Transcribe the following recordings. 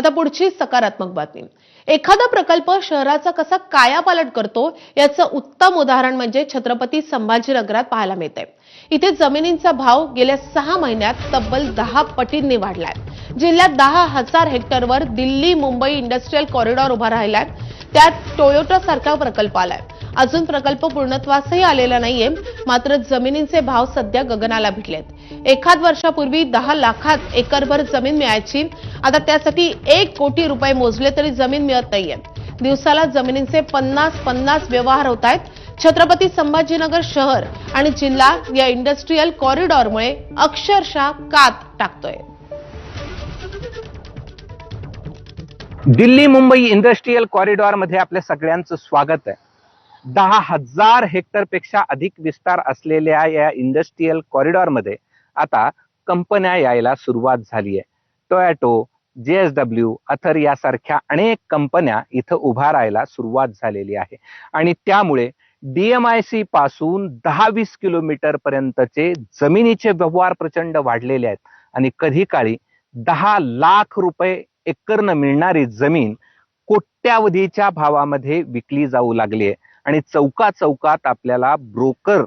आता पुढची सकारात्मक बातमी. एखादा प्रकल्प शहराचा कसा कायापालट करतो याचं उत्तम उदाहरण म्हणजे छत्रपती संभाजीनगरात पाहायला मिळतंय. इथे जमिनींचा भाव गेल्या सहा महिन्यात तब्बल दहा पटींनी वाढलाय. जिल्ह्यात दहा हजार हेक्टरवर दिल्ली मुंबई इंडस्ट्रीयल कॉरिडॉर उभा राहिलाय. त्यात टोयोटा सारखा प्रकल्प आलाय. अजून प्रकल्प पूर्णत्वासही आलेला नाहीये मात्र जमिनींचे भाव सध्या गगनाला भिडलेत एखाद वर्षापूर्वी दहा लाखात एकरभर जमीन मिळायची आता त्यासाठी एक कोटी रुपये मोजले तरी जमीन मिळत नाहीये. दिवसाला जमिनींचे पन्नास पन्नास व्यवहार होत आहेत. छत्रपती संभाजीनगर शहर आणि जिल्हा या इंडस्ट्रीयल कॉरिडॉरमुळे अक्षरशः कात टाकतोय. दिल्ली मुंबई इंडस्ट्रीयल कॉरिडॉरमध्ये आपल्या सगळ्यांचं स्वागत आहे. दहा हजार हेक्टरपेक्षा अधिक विस्तार असलेल्या या इंडस्ट्रीयल कॉरिडॉरमध्ये आता कंपन्या यायला सुरुवात झाली आहे टोयॅटो जेएसडब्ल्यू अथर यासारख्या अनेक कंपन्या इथं उभा राहायला सुरुवात झालेली आहे. आणि त्यामुळे डीएमआयसी पासून दहा वीस किलोमीटर पर्यंतचे जमिनीचे व्यवहार प्रचंड वाढलेले आहेत. आणि कधी काळी दहा लाख रुपये एकरनं मिळणारी जमीन कोट्यावधीच्या भावामध्ये विकली जाऊ लागली आहे. आणि चौका चौकात आपल्याला ब्रोकर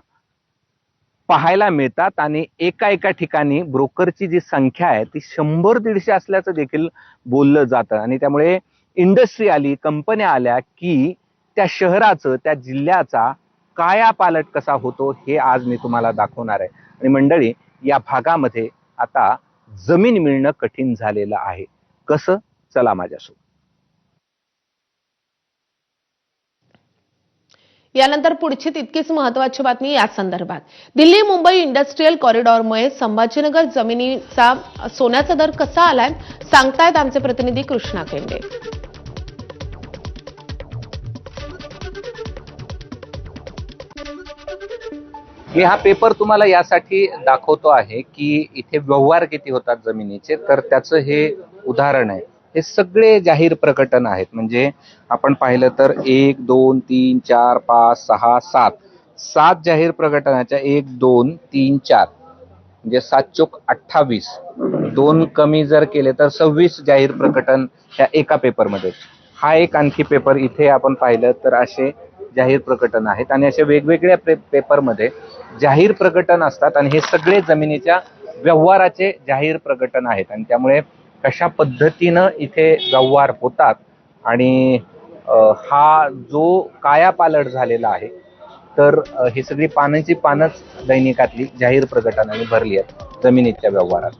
पाहायला मिळतात आणि एका एका ठिकाणी ब्रोकरची जी संख्या आहे ती शंभर दीडशे असल्याचं देखील बोललं जातं. आणि त्यामुळे इंडस्ट्री आली कंपन्या आल्या की त्या शहराचं त्या जिल्ह्याचा कायापालट कसा होतो हे आज मी तुम्हाला दाखवणार आहे. आणि मंडळी या भागामध्ये आता जमीन मिळणं कठीण झालेलं आहे. कसं? चला माझ्यासोबत. यानंतर पुढची तितकीच महत्वाची बातमी या संदर्भात. दिल्ली मुंबई इंडस्ट्रीयल कॉरिडॉरमुळे संभाजीनगर जमिनीचा सोन्याचा दर कसा आलाय सांगतायत आमचे प्रतिनिधी कृष्णा केंडे. मी हा पेपर तुम्हाला यासाठी दाखवतो आहे की इथे व्यवहार किती होतात जमिनीचे तर त्याचं हे उदाहरण आहे. हे सगळे जाहीर प्रकटन आहेत. म्हणजे आपण पाहिलं तर एक दोन तीन चार पाच सहा सात. सात जाहीर प्रकटनाच्या एक दोन तीन चार. म्हणजे सात चोक अठ्ठावीस. दोन कमी जर केले तर सव्वीस जाहीर प्रकटन ह्या एका पेपरमध्ये. हा एक आणखी पेपर इथे आपण पाहिलं तर असे जाहीर प्रकटन आहेत. आणि अशा वेगवेगळ्या पे पेपरमध्ये जाहीर प्रकटन असतात. आणि हे सगळे जमिनीच्या व्यवहाराचे जाहीर प्रकटन आहेत. आणि त्यामुळे कशा पद्धतीनं इथे व्यवहार होतात आणि हा जो कायापालट झालेला आहे तर ही सगळी पानांची पानच दैनिकातली जाहीर प्रकटनाने भरली आहेत जमिनीच्या व्यवहारात.